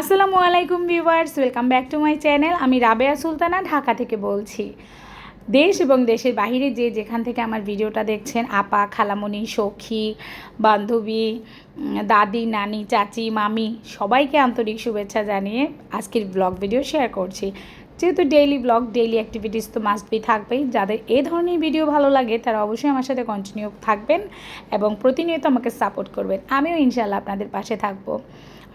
আসসালামু আলাইকুম viewers, welcome back to my channel. আমি রাবেয়া সুলতানা, ঢাকা থেকে বলছি। দেশ এবং দেশের বাইরে যে যেখান থেকে আমার ভিডিওটা দেখছেন, আপা খালামণি সখী, বান্ধবী দাদি, নানি, চাচি, মামি, সবাইকে আন্তরিক শুভেচ্ছা জানিয়ে আজকের ব্লগ ভিডিও শেয়ার করছি। যেহেতু ডেইলি ব্লগ ডেইলি অ্যাক্টিভিটিস তো মাস্ট বি থাকবেই। যাদের এ ধরনের ভিডিও ভালো লাগে, তারা অবশ্যই আমার সাথে কন্টিনিউ থাকবেন এবং প্রতিনিয়ত আমাকে সাপোর্ট করবেন। আমিও ইনশাল্লাহ আপনাদের পাশে থাকব।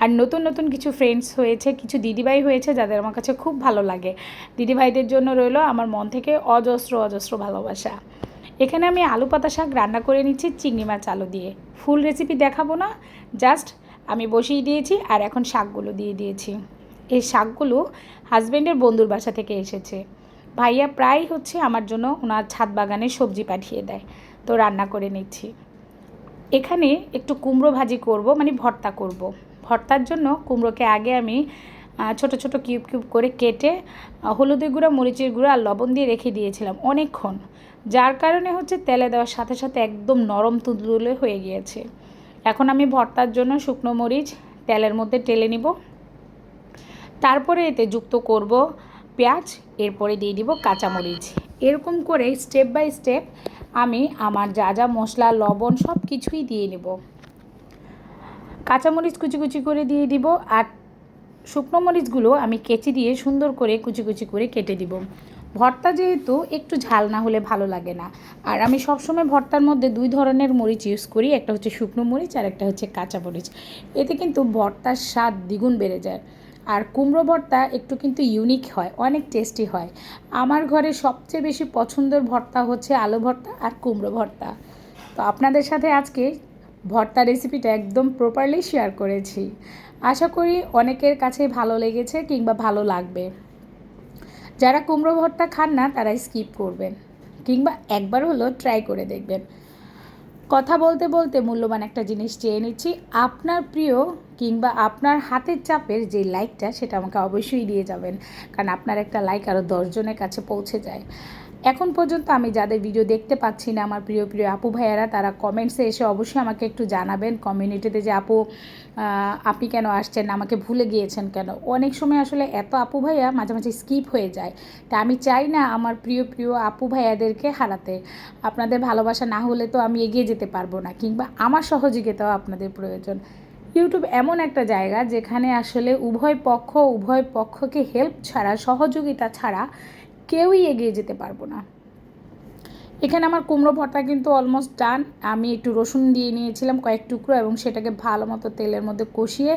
আর নতুন নতুন কিছু ফ্রেন্ডস হয়েছে, কিছু দিদিভাই হয়েছে যাদের আমার কাছে খুব ভালো লাগে। দিদিভাইদের জন্য রইল আমার মন থেকে অজস্র অজস্র ভালোবাসা। এখানে আমি আলু পাতা শাক রান্না করে নিচ্ছি, চিংড়ি মাছ, আলু দিয়ে। ফুল রেসিপি দেখাবো না জাস্ট আমি বসিয়ে দিয়েছি আর এখন শাকগুলো দিয়ে দিয়েছি। এই শাকগুলো হাজব্যান্ডের বন্ধুর বাসা থেকে এসেছে। ভাইয়া প্রায় হচ্ছে আমার জন্য ওনার ছাদ বাগানে সবজি পাঠিয়ে দেয়। তো রান্না করে নিচ্ছি। এখানে একটু কুমড়ো ভাজি করব মানে ভর্তা করব। ভর্তার জন্য কুমড়োকে আগে আমি ছোট ছোট কিউব কিউব করে কেটে হলুদের গুঁড়া, মরিচের গুঁড়া আর লবণ দিয়ে রেখে দিয়েছিলাম অনেকক্ষণ। যার কারণে হচ্ছে তেলে দেওয়ার সাথে সাথে একদম নরম তুলতুলে হয়ে গিয়েছে। এখন আমি ভর্তার জন্য শুকনো মরিচ তেলের মধ্যে টেলে নিব। তারপরে এতে যুক্ত করব পেঁয়াজ, এরপরে দিয়ে দিব কাঁচামরিচ। এরকম করে স্টেপ বাই স্টেপ আমি আমার যা যা মশলা, লবণ সব কিছুই দিয়ে নেব। কাঁচামরিচ কুচি কুচি করে দিয়ে দিব আর শুকনো মরিচগুলো আমি কেচি দিয়ে সুন্দর করে কুচি কুচি করে কেটে দিব। ভর্তা যেহেতু একটু ঝাল না হলে ভালো লাগে না। আর আমি সবসময় ভর্তার মধ্যে দুই ধরনের মরিচ ইউজ করি, একটা হচ্ছে শুকনো মরিচ আর একটা হচ্ছে কাঁচা মরিচ। এতে কিন্তু ভর্তার স্বাদ দ্বিগুণ বেড়ে যায়। আর কুমড়ো ভর্তা একটু কিন্তু ইউনিক হয়, অনেক টেস্টি হয়। আমার ঘরে সবচেয়ে বেশি পছন্দের ভর্তা হচ্ছে আলু ভর্তা আর কুমড়ো ভর্তা। তো আপনাদের সাথে আজকে ভর্তা রেসিপিটা একদম প্রপারলি শেয়ার করেছি। আশা করি অনেকের কাছে ভালো লেগেছে কিংবা ভালো লাগবে। যারা কুমড়ো ভর্তা খান না, তারা স্কিপ করবেন। কিংবা একবার হলো ট্রাই করে দেখবেন। কথা বলতে বলতে মূল্যবান একটা জিনিস চেয়ে নিচ্ছি। আপনার প্রিয় কিংবা আপনার হাতের চাপের যে লাইকটা সেটা আমাকে অবশ্যই দিয়ে যাবেন। কারণ আপনার একটা লাইক আরও দশজনের কাছে পৌঁছে যায়। এখন পর্যন্ত আমি যাদের ভিডিও দেখতে পাচ্ছি না, আমার প্রিয় প্রিয় আপু ভাইয়ারা, তারা কমেন্টসে এসে অবশ্যই আমাকে একটু জানাবেন। কমিউনিটিতে যে আপু আপনি কেন আসছেন, আমাকে ভুলে গিয়েছেন কেন? অনেক সময় আসলে এত আপু ভাইয়া মাঝে মাঝে স্কিপ হয়ে যায়। তা আমি চাই না আমার প্রিয় প্রিয় আপু ভাইয়াদেরকে হারাতে। আপনাদের ভালোবাসা না হলে তো আমি এগিয়ে যেতে পারব না, কিংবা আমার সহযোগিতাও আপনাদের প্রয়োজন। ইউটিউব এমন একটা জায়গা যেখানে আসলে উভয় পক্ষ, উভয় পক্ষকে হেল্প ছাড়া, সহযোগিতা ছাড়া কেউই এগিয়ে যেতে পারব না। এখানে আমার কুমড়ো ভর্তা কিন্তু অলমোস্ট ডান আমি একটু রসুন দিয়ে নিয়েছিলাম কয়েক টুকরো এবং সেটাকে ভালো মতো তেলের মধ্যে কষিয়ে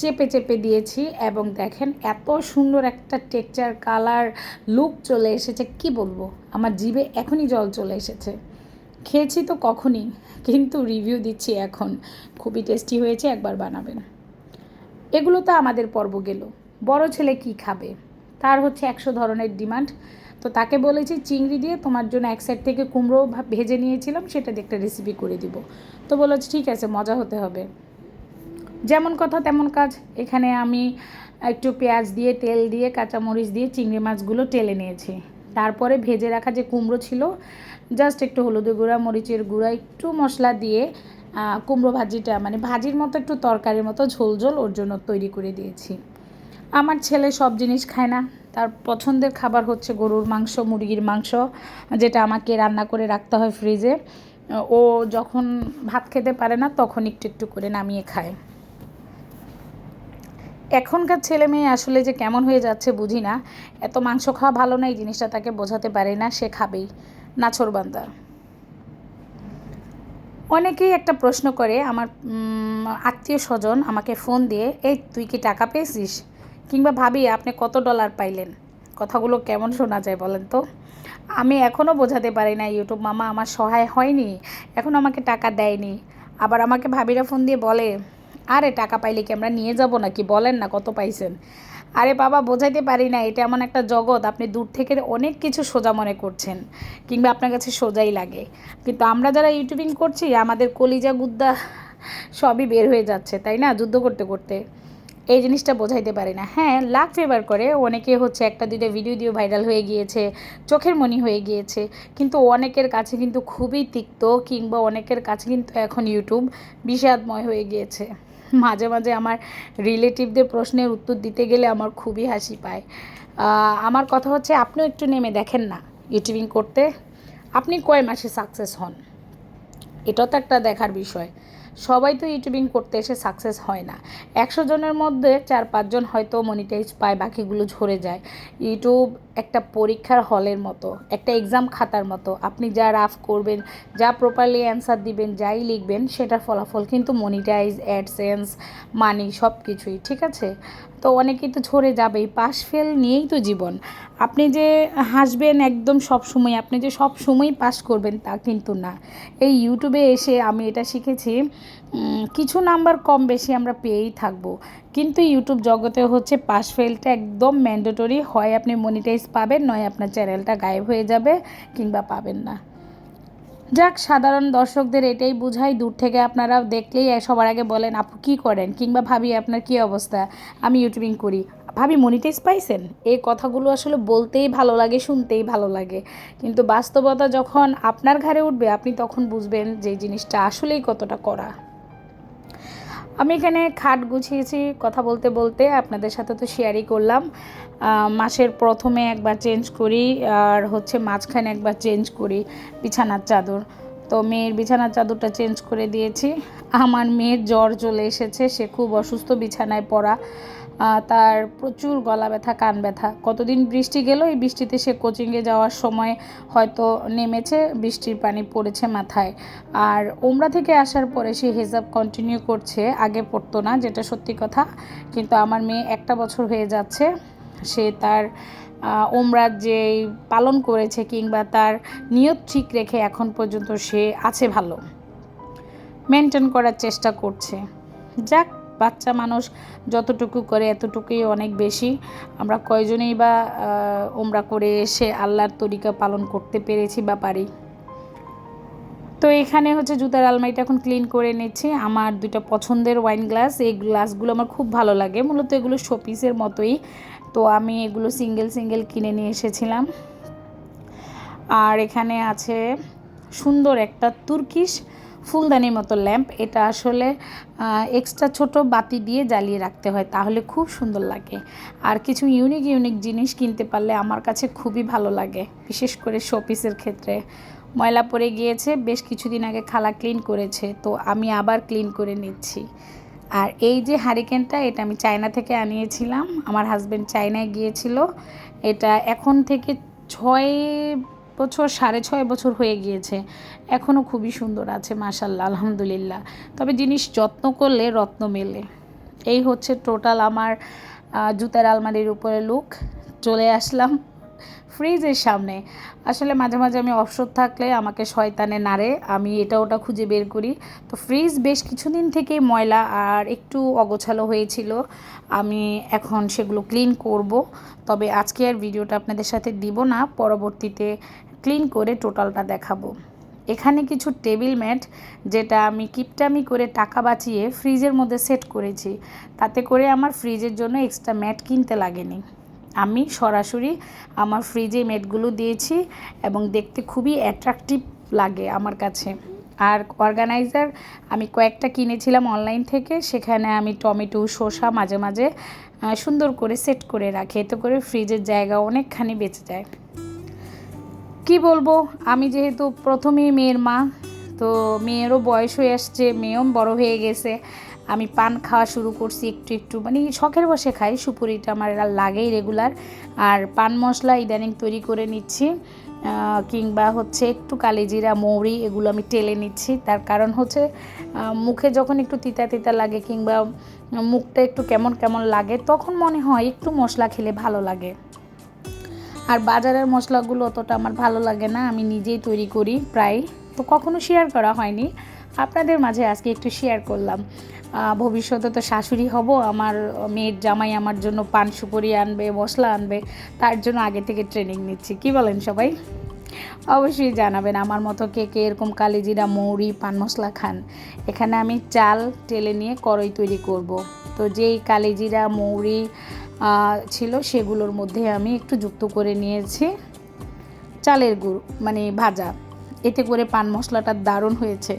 চেপে চেপে দিয়েছি এবং দেখেন এত সুন্দর একটা টেক্সচার কালার লুক চলে এসেছে, কি বলব? আমার জিভে এখনই জল চলে এসেছে। খেয়েছি তো কখনই, কিন্তু রিভিউ দিচ্ছি এখন। খুবই টেস্টি হয়েছে, একবার বানাবেন। এগুলো তো আমাদের পর্ব গেল। বড় ছেলে কি খাবে? তার হচ্ছে একশো ধরনের ডিমান্ড। তো তাকে বলেছি, চিংড়ি দিয়ে তোমার জন্য এক সাইড থেকে কুমড়ো ভেজে নিয়েছিলাম, সেটা দিয়ে একটা রেসিপি করে দিব। তো বলেছি ঠিক আছে, মজা হতে হবে। যেমন কথা তেমন কাজ। এখানে আমি একটু পেঁয়াজ দিয়ে, তেল দিয়ে, কাঁচামরিচ দিয়ে চিংড়ি মাছগুলো টেলে নিয়েছি। তারপরে ভেজে রাখা যে কুমড়ো ছিল, জাস্ট একটু হলুদের গুঁড়া, মরিচের গুঁড়া, একটু মশলা দিয়ে কুমড়ো ভাজিটা মানে ভাজির মতো একটু তরকারির মতো ঝোল ঝোল ওর জন্য তৈরি করে দিয়েছি। আমার ছেলে সব জিনিস খায় না। তার পছন্দের খাবার হচ্ছে গরুর মাংস, মুরগির মাংস, যেটা আমাকে রান্না করে রাখতে হয় ফ্রিজে। ও যখন ভাত খেতে পারে না, তখন একটু একটু করে নামিয়ে খায়। এখনকার ছেলে মেয়ে আসলে যে কেমন হয়ে যাচ্ছে বুঝি না। এত মাংস খাওয়া ভালো না, এই জিনিসটা তাকে বোঝাতে পারে না, সে খাবেই। নাছরবান্দা অনেকেই একটা প্রশ্ন করে, আমার আত্মীয় স্বজন আমাকে ফোন দিয়ে, এই, তুই কি টাকা পেয়েছিস? কিংবা ভাবি, আপনি কত ডলার পাইলেন? কথাগুলো কেমন শোনা যায় বলেন তো? আমি এখনও বোঝাতে পারি না ইউটিউব মামা আমার সহায় হয়নি, এখনও আমাকে টাকা দেয়নি। আবার আমাকে ভাবিরা ফোন দিয়ে বলে, আরে, টাকা পাইলে কি আমরা নিয়ে যাব নাকি? বলেন না কত পাইছেন? আরে বাবা, বোঝাইতে পারি না, এটা এমন একটা জগৎ, আপনি দূর থেকে অনেক কিছু সোজা মনে করছেন, কিংবা আপনার কাছে সোজাই লাগে। কিন্তু আমরা যারা ইউটিউবিং করছি, আমাদের কলিজা গুদ্দা সবই বের হয়ে যাচ্ছে, তাই না? যুদ্ধ করতে করতে। এই জিনিসটা বোঝাইতে পারি না। হ্যাঁ লাখ ফেভার করে। অনেকে হচ্ছে একটা দুইটা ভিডিও দিয়ে ভাইরাল হয়ে গিয়েছে, চোখের মনি হয়ে গিয়েছে। কিন্তু অনেকের কাছে কিন্তু খুবই তিক্ত কিংবা অনেকের কাছে কিন্তু এখন ইউটিউব বিষাদময় হয়ে গিয়েছে। মাঝে মাঝে আমার রিলেটিভদের প্রশ্নের উত্তর দিতে গেলে আমার খুবই হাসি পায়। আমার কথা হচ্ছে আপনিও একটু নেমে দেখেন না ইউটিউবিং করতে। আপনি কয় মাসে সাকসেস হন? এটাও তো একটা দেখার বিষয়। সবাই তো ইউটিউবিং করতে এসে সাকসেস হয় না। একশো জনের মধ্যে চার পাঁচজন হয়তো মনিটাইজ পায়, বাকিগুলো ঝরে যায়। ইউটিউব একটা পরীক্ষার হলের মতো, একটা এক্সাম খাতার মতো। আপনি যা রাফ করবেন, যা প্রপারলি অ্যান্সার দিবেন, যাই লিখবেন, সেটার ফলাফল কিন্তু মনিটাইজ অ্যাডসেন্স মানি সব কিছুই ঠিক আছে? তো অনেকেই তো ঝরে যাবেই পাস ফেল নিয়েই তো জীবন। আপনি যে হাসবেন একদম সব সময়, আপনি যে সব সময় পাস করবেন তা কিন্তু না। এই ইউটিউবে এসে আমি এটা শিখেছি কিছু নাম্বার কম বেশি আমরা পেয়েই থাকব। কিন্তু ইউটিউব জগতে হচ্ছে পাস ফেলটা একদম ম্যান্ডেটরি, হয় আপনি মনিটাইজ পাবেন, নয় আপনার চ্যানেলটা গায়েব হয়ে যাবে কিংবা পাবেন না। যাক, সাধারণ দর্শকদের এটাই বুঝাই। দূর থেকে আপনারা দেখলেই সবার আগে বলেন, আপু, কী করেন? কিংবা, ভাবি, আপনার কি অবস্থা? আমি ইউটিউবিং করি। ভাবি, মনিটাইজ পাইছেন? এই কথাগুলো আসলে বলতেই ভালো লাগে, শুনতেই ভালো লাগে। কিন্তু বাস্তবতা যখন আপনার ঘরে উঠবে, আপনি তখন বুঝবেন যে জিনিসটা আসলেই কতটা করা আমি এখানে খাট গুছিয়েছি কথা বলতে বলতে, আপনাদের সাথে তো শেয়ারই করলাম। মাসের প্রথমে একবার চেঞ্জ করি, আর হচ্ছে মাঝখানে একবার চেঞ্জ করি, বিছানার চাদর। তো মেয়ের বিছানার চাদরটা চেঞ্জ করে দিয়েছি। আমার মেয়ের জ্বর চলে এসেছে, সে খুব অসুস্থ বিছানায় পড়া। তার প্রচুর গলা ব্যথা, কান ব্যথা। কতদিন বৃষ্টি গেল, এই বৃষ্টিতে সে কোচিংয়ে যাওয়ার সময় হয়তো নেমেছে, বৃষ্টির পানি পড়েছে মাথায়। আর ওমরা থেকে আসার পরে সে হেজাব কন্টিনিউ করছে, আগে পড়তো না, যেটা সত্যি কথা। কিন্তু আমার মেয়ে একটা বছর হয়ে যাচ্ছে, সে তার ওমরার যে পালন করেছে কিংবা তার নিয়ত ঠিক রেখে এখন পর্যন্ত সে আছে ভালো। মেনটেন করার চেষ্টা করছে। যাক, বাচ্চা মানুষ যতটুকু করে এতটুকুই অনেক বেশি। আমরা কয়জনেই বা ওমরা করে এসে আল্লাহর তরিকা পালন করতে পেরেছি বা পারি। তো এখানে হচ্ছে জুতার আলমারিটা এখন ক্লিন করে নিচ্ছি। আমার দুইটা পছন্দের ওয়াইন গ্লাস এই গ্লাসগুলো আমার খুব ভালো লাগে। মূলত এগুলো শোপিসের মতোই। তো আমি এগুলো সিঙ্গেল সিঙ্গেল কিনে নিয়ে এসেছিলাম। আর এখানে আছে সুন্দর একটা তুর্কিশ ফুলদানির মতো ল্যাম্প। এটা আসলে এক্সট্রা ছোট বাতি দিয়ে জ্বালিয়ে রাখতে হয়, তাহলে খুব সুন্দর লাগে। আর কিছু ইউনিক ইউনিক জিনিস কিনতে পারলে আমার কাছে খুবই ভালো লাগে, বিশেষ করে শোপিসের ক্ষেত্রে। ময়লা পড়ে গিয়েছে, বেশ কিছুদিন আগে খালা ক্লিন করেছে, তো আমি আবার ক্লিন করে নিচ্ছি। আর এই যে হারিকেনটা, এটা আমি চায়না থেকে আনিয়েছিলাম। আমার হাজব্যান্ড চায়নায় গিয়েছিল। এটা এখন থেকে ছয় বছর, সাড়ে ছয় বছর হয়ে গিয়েছে। এখনও খুবই সুন্দর আছে মাশাল্লাহ আলহামদুলিল্লাহ। তবে জিনিস যত্ন করলে রত্ন মেলে। এই হচ্ছে টোটাল আমার জুতার আলমারির উপরে লুক চলে আসলাম। ফ্রিজের সামনে। আসলে মাঝে মাঝে আমি অবসর থাকলে আমাকে শয়তানে নাড়ে, আমি এটা ওটা খুঁজে বের করি। তো ফ্রিজ বেশ কিছুদিন থেকেই ময়লা আর একটু অগোছালো হয়েছিল, আমি এখন সেগুলো ক্লিন করব। তবে আজকে আর ভিডিওটা আপনাদের সাথে দিব না, পরবর্তীতে ক্লিন করে টোটালটা দেখাবো। এখানে কিছু টেবিল ম্যাট, যেটা আমি কিপটামি করে টাকা বাঁচিয়ে ফ্রিজের মধ্যে সেট করেছি। তাতে করে আমার ফ্রিজের জন্য এক্সট্রা ম্যাট কিনতে লাগেনি। আমি সরাসরি আমার ফ্রিজে ম্যাটগুলো দিয়েছি এবং দেখতে খুবই অ্যাট্রাকটিভ লাগে আমার কাছে। আর অর্গানাইজার আমি কয়েকটা কিনেছিলাম অনলাইন থেকে, সেখানে আমি টমেটো, শসা মাঝে মাঝে সুন্দর করে সেট করে রাখি। এতে করে ফ্রিজের জায়গা অনেকখানি বেঁচে যায়। কি বলব, আমি যেহেতু প্রথমেই মেয়ের মা, তো মেয়েরও বয়স হয়ে আসছে, মেয়েও বড় হয়ে গেছে। আমি পান খাওয়া শুরু করছি একটু একটু মানে শখের বসে খাই। সুপুরিটা আমার লাগেই রেগুলার আর পান মশলা ইদানিং তৈরি করে নিচ্ছি কিংবা হচ্ছে একটু কালিজিরা, মৌরি এগুলো আমি টেলে নিচ্ছি। তার কারণ হচ্ছে মুখে যখন একটু তিতা তিতা লাগে কিংবা মুখটা একটু কেমন কেমন লাগে, তখন মনে হয় একটু মশলা খেলে ভালো লাগে। আর বাজারের মশলাগুলো অতটা আমার ভালো লাগে না, আমি নিজেই তৈরি করি প্রায়। তো কখনো শেয়ার করা হয়নি। আপনাদের মাঝে আজকে একটু শেয়ার করলাম। ভবিষ্যতে তো শাশুড়ি হব, আমার মেয়ের জামাই আমার জন্য পান সুপুরি আনবে, মশলা আনবে, তার জন্য আগে থেকে ট্রেনিং নিচ্ছি। কি বলেন সবাই? অবশ্যই জানাবেন আমার মতো কে কে এরকম কালিজিরা, মৌরি, পান মশলা খান। এখানে আমি চাল টেলে নিয়ে কড়াই তৈরি করব। তো যেই কালিজিরা, মৌরি ছিল সেগুলোর মধ্যে আমি একটু যুক্ত করে নিয়েছি। চালের গুঁড়ো মানে ভাজা। এতে করে পান মশলাটা দারুণ হয়েছে।